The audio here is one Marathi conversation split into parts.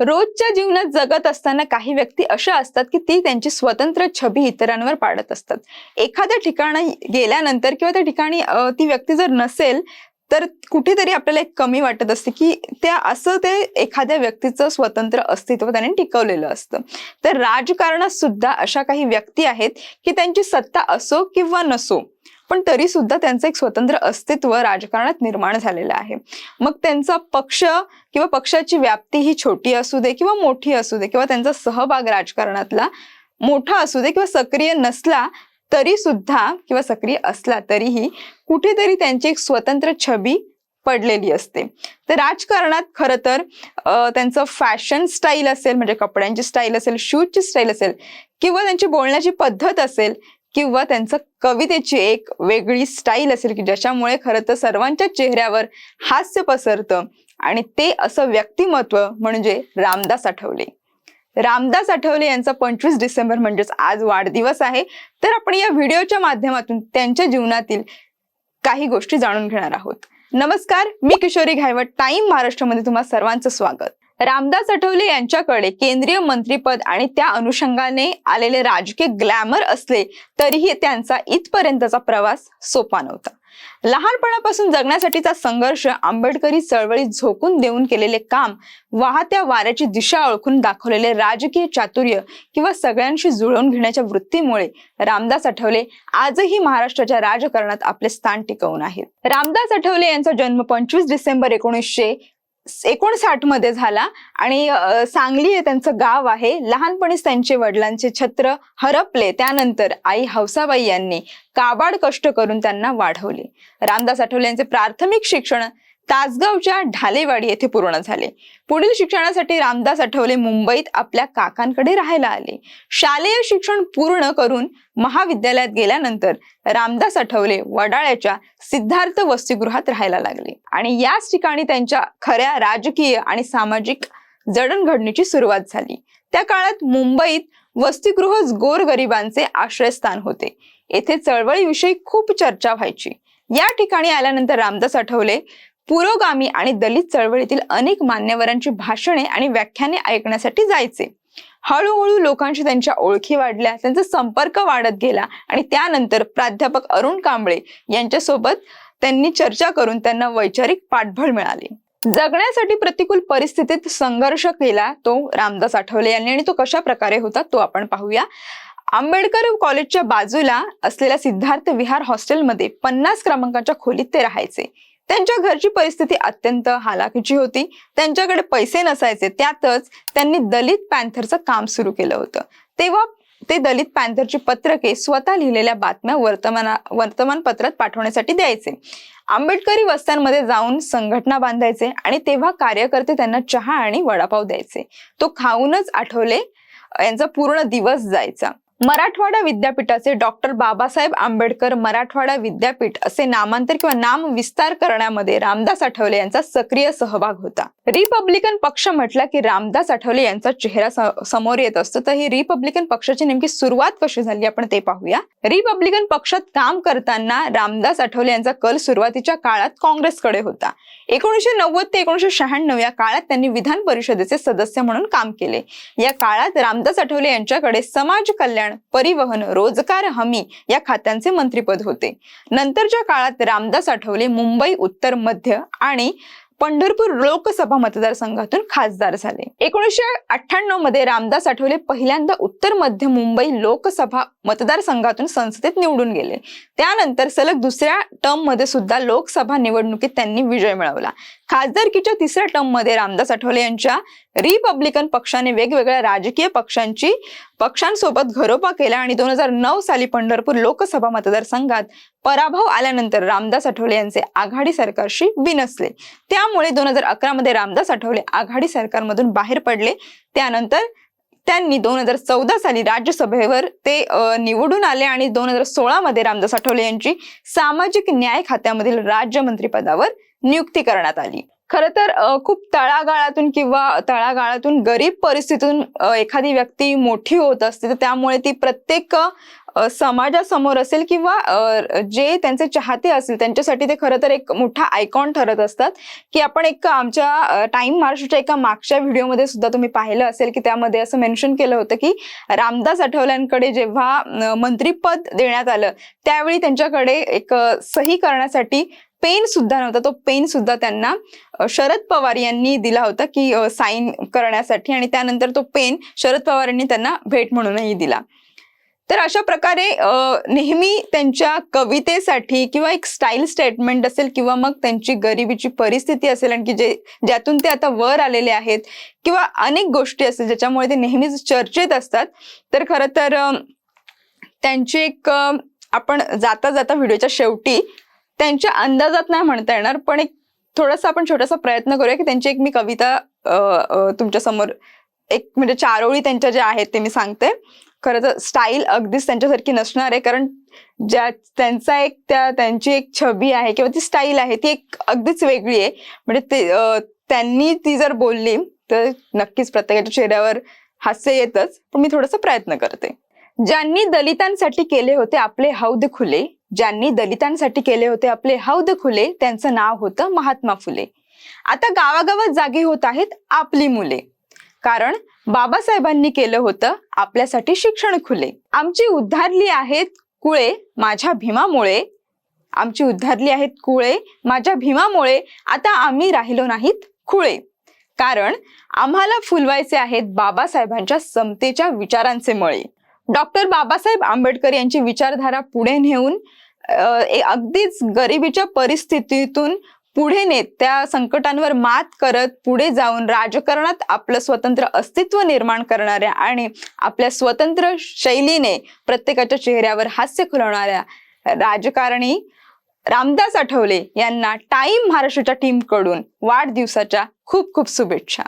रोजच्या जीवनात जगत असताना काही व्यक्ती अशा असतात की ती त्यांची स्वतंत्र छबी इतरांवर पाडत असतात. एखाद्या ठिकाणी गेल्यानंतर किंवा त्या ठिकाणी ती व्यक्ती जर नसेल तर कुठेतरी आपल्याला एक कमी वाटत असते की त्या असं ते एखाद्या व्यक्तीचं स्वतंत्र अस्तित्व त्याने टिकवलेलं असतं. तर राजकारणात सुद्धा अशा काही व्यक्ती आहेत की त्यांची सत्ता असो किंवा नसो पण तरी सुद्धा त्यांचं एक स्वतंत्र अस्तित्व राजकारणात निर्माण झालेलं आहे. मग त्यांचा पक्ष किंवा पक्षाची व्याप्ती ही छोटी असू दे किंवा मोठी असू दे किंवा त्यांचा सहभाग राजकारणातला मोठा असू दे किंवा सक्रिय नसला तरी सुद्धा किंवा सक्रिय असला तरीही कुठेतरी त्यांची एक स्वतंत्र छबी पडलेली असते. तर राजकारणात खरं तर त्यांचं फॅशन स्टाईल असेल म्हणजे कपड्यांची स्टाईल असेल शूजची स्टाईल असेल किंवा त्यांची बोलण्याची पद्धत असेल किंवा त्यांचं कवितेची एक वेगळी स्टाईल असेल की ज्याच्यामुळे खरं तर सर्वांच्या चेहऱ्यावर हास्य पसरतं. आणि ते असं व्यक्तिमत्व म्हणजे रामदास आठवले. रामदास आठवले यांचा पंचवीस डिसेंबर म्हणजेच आज वाढदिवस आहे. तर आपण या व्हिडिओच्या माध्यमातून त्यांच्या जीवनातील काही गोष्टी जाणून घेणार आहोत. नमस्कार मी किशोरी घायवट. टाइम महाराष्ट्रामध्ये तुम्हा सर्वांचं स्वागत. रामदास आठवले यांच्याकडे केंद्रीय मंत्रीपद आणि त्या अनुषंगाने आलेले राजकीय ग्लॅमर असले तरीही त्यांचा इथपर्यंतचा प्रवास सोपा नव्हता. लहानपणापासून जगण्यासाठीचा संघर्ष आंबेडकरी चळवळीत झोकून देऊन केलेले काम वाहत्या वाऱ्याची दिशा ओळखून दाखवलेले राजकीय चातुर्य किंवा सगळ्यांशी जुळवून घेण्याच्या वृत्तीमुळे रामदास आठवले आजही महाराष्ट्राच्या राजकारणात आपले स्थान टिकवून आहेत. रामदास आठवले यांचा जन्म पंचवीस डिसेंबर एकोणीसशे एकोणसाठमध्ये झाला आणि सांगली हे त्यांचं गाव आहे. लहानपणीच त्यांचे वडिलांचे छत्र हरपले. त्यानंतर आई हौसाबाई यांनी काबाड कष्ट करून त्यांना वाढवले. रामदास आठवले यांचे प्राथमिक शिक्षण तासगावच्या ढालेवाडी येथे पूर्ण झाले. पुढील शिक्षणासाठी रामदास आठवले मुंबईत आपल्या काकांकडे राहायला आले. शालेय शिक्षण पूर्ण करून महाविद्यालयात गेल्यानंतर रामदास आठवले वडाळ्याच्या सिद्धार्थ वसतिगृहात राहायला लागले. आणि याच ठिकाणी त्यांच्या खऱ्या राजकीय आणि सामाजिक जडणघडणीची सुरुवात झाली. त्या काळात मुंबईत वसतिगृह गोरगरिबांचे आश्रयस्थान होते. येथे चळवळीविषयी खूप चर्चा व्हायची. या ठिकाणी आल्यानंतर रामदास आठवले पुरोगामी आणि दलित चळवळीतील अनेक मान्यवरांची भाषणे आणि व्याख्याने ऐकण्यासाठी जायचे. हळूहळू लोकांशी त्यांच्या ओळखी वाढल्या त्यांचा संपर्क वाढत गेला आणि त्यानंतर प्राध्यापक अरुण कांबळे यांच्यासोबत त्यांनी चर्चा करून त्यांना वैचारिक पाठबळ मिळाले. जगण्यासाठी प्रतिकूल परिस्थितीत संघर्ष केला तो रामदास आठवले यांनी आणि तो कशा प्रकारे होता तो आपण पाहूया. आंबेडकर कॉलेजच्या बाजूला असलेल्या सिद्धार्थ विहार हॉस्टेलमध्ये पन्नास क्रमांकाच्या खोलीत ते राहायचे. त्यांच्या घरची परिस्थिती अत्यंत हालाकीची होती. त्यांच्याकडे पैसे नसायचे. त्यातच त्यांनी दलित पॅन्थरचं काम सुरू केलं होतं. तेव्हा ते दलित पॅन्थरची पत्रके स्वतः लिहिलेल्या बातम्या वर्तमाना वर्तमानपत्रात पाठवण्यासाठी द्यायचे. आंबेडकरी वस्त्यांमध्ये जाऊन संघटना बांधायचे आणि तेव्हा कार्यकर्ते त्यांना चहा आणि वडापाव द्यायचे. तो खाऊनच आठवले. यांचा पूर्ण दिवस जायचा. मराठवाडा विद्यापीठाचे डॉक्टर बाबासाहेब आंबेडकर मराठवाडा विद्यापीठ असे नामांतर किंवा नाम विस्तार करण्यामध्ये रामदास आठवले यांचा सक्रिय सहभाग होता. रिपब्लिकन पक्ष म्हटला की रामदास आठवले यांचा चेहरा समोर येत असतो. तर ही रिपब्लिकन पक्षाची नेमकी सुरुवात कशी झाली आपण ते पाहूया. रिपब्लिकन पक्षात काम करताना रामदास आठवले यांचा कल सुरुवातीच्या काळात काँग्रेसकडे होता. एकोणीशे नव्वद ते एकोणीशे शहाण्णव या काळात त्यांनी विधान परिषदेचे सदस्य म्हणून काम केले. या काळात रामदास आठवले यांच्याकडे समाज कल्याण परिवहन रोजगार हमी या खात्यांचे मंत्रीपद होते. नंतरच्या काळात रामदास आठवले मुंबई उत्तर मध्य आणि पंढरपूर लोकसभा मतदारसंघातून खासदार झाले. एकोणीसशे अठ्ठ्याण्णवमध्ये रामदास आठवले पहिल्यांदा उत्तर मध्य मुंबई लोकसभा मतदारसंघातून संसदेत निवडून गेले. त्यानंतर सलग दुसऱ्या टर्ममध्ये सुद्धा लोकसभा निवडणुकीत त्यांनी विजय मिळवला. खासदारकीच्या तिसऱ्या टर्ममध्ये रामदास आठवले यांच्या रिपब्लिकन पक्षाने वेगवेगळ्या राजकीय पक्षांची पक्षांसोबत घरोपा केला आणि दोन हजार नऊ साली पंढरपूर लोकसभा मतदारसंघात पराभव आल्यानंतर रामदास आठवले यांचे आघाडी सरकारशी बिनसले त्यामुळे दोन हजार अकरा मध्ये रामदास आठवले आघाडी सरकारमधून बाहेर पडले. त्यानंतर त्यांनी दोन हजार चौदा साली राज्यसभेवर ते निवडून आले आणि दोन हजार सोळा मध्ये रामदास आठवले यांची सामाजिक न्याय खात्यामधील राज्यमंत्री पदावर नियुक्ती करण्यात आली. खरं तर खूप तळागाळातून किंवा तळागाळातून गरीब परिस्थितीतून एखादी व्यक्ती मोठी होत असते तर त्यामुळे ती प्रत्येक समाजासमोर असेल किंवा जे त्यांचे चाहते असतील त्यांच्यासाठी ते खरं तर एक मोठा आयकॉन ठरत असतात. की आपण एक आमच्या टाइम मार्शच्या एका मागच्या व्हिडिओमध्ये सुद्धा तुम्ही पाहिलं असेल की त्यामध्ये असं मेन्शन केलं होतं की रामदास आठवल्यांकडे जेव्हा मंत्रीपद देण्यात आलं त्यावेळी त्यांच्याकडे एक सही करण्यासाठी पेन सुद्धा नव्हता. तो पेन सुद्धा त्यांना शरद पवार यांनी दिला होता की साईन करण्यासाठी आणि त्यानंतर तो पेन शरद पवार यांनी त्यांना भेट म्हणूनही दिला. तर अशा प्रकारे नेहमी त्यांच्या कवितेसाठी किंवा एक स्टाईल स्टेटमेंट असेल किंवा मग त्यांची गरिबीची परिस्थिती असेल आणखी जे ज्यातून ते आता वर आलेले आहेत किंवा अनेक गोष्टी असतील ज्याच्यामुळे ते नेहमीच चर्चेत असतात. तर खरं तर त्यांची एक आपण जाता जाता व्हिडिओच्या शेवटी त्यांच्या अंदाजात नाही म्हणता येणार पण एक थोडासा आपण छोटासा प्रयत्न करूया की त्यांची एक मी कविता तुमच्यासमोर एक म्हणजे चार ओळी त्यांच्या ज्या आहेत ते मी सांगते. खरं तर स्टाईल अगदीच त्यांच्यासारखी नसणार आहे. कारण ज्या त्यांचा एक त्या त्यांची एक छबी आहे किंवा ती स्टाईल आहे ती एक अगदीच वेगळी आहे. म्हणजे ते त्यांनी ती जर बोलली तर नक्कीच प्रत्येकाच्या चेहऱ्यावर हास्य येतच. पण मी थोडासा प्रयत्न करते. ज्यांनी दलितांसाठी केले होते आपले हौद खुले ज्यांनी दलितांसाठी केले होते आपले हौद खुले त्यांचं नाव होतं महात्मा फुले. आता गावागावात जागी होत आहेत आपली मुले. कारण बाबासाहेबांनी केलं होतं आपल्यासाठी शिक्षण खुले. आमची उद्धारली आहेत कुळे माझ्या भीमामुळे. आमची उद्धारली आहेत कुळे माझ्या भीमामुळे. आता आम्ही राहिलो नाहीत खुळे कारण आम्हाला फुलवायचे आहेत बाबासाहेबांच्या समतेच्या विचारांचे मळे. डॉक्टर बाबासाहेब आंबेडकर यांची विचारधारा पुढे नेऊन अगदीच गरिबीच्या परिस्थितीतून पुढे नेत त्या संकटांवर मात करत पुढे जाऊन राजकारणात आपलं स्वतंत्र अस्तित्व निर्माण करणाऱ्या आणि आपल्या स्वतंत्र शैलीने प्रत्येकाच्या चेहऱ्यावर हास्य खुलवणाऱ्या राजकारणी रामदास आठवले यांना टाइम महाराष्ट्राच्या टीमकडून वाढदिवसाच्या खूप खूप शुभेच्छा.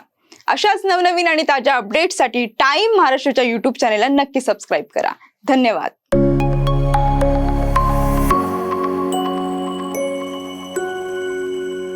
अशाच नवनवीन आणि ताज्या अपडेटसाठी टाइम महाराष्ट्राच्या युट्यूब चॅनेलला नक्की सबस्क्राईब करा. धन्यवाद.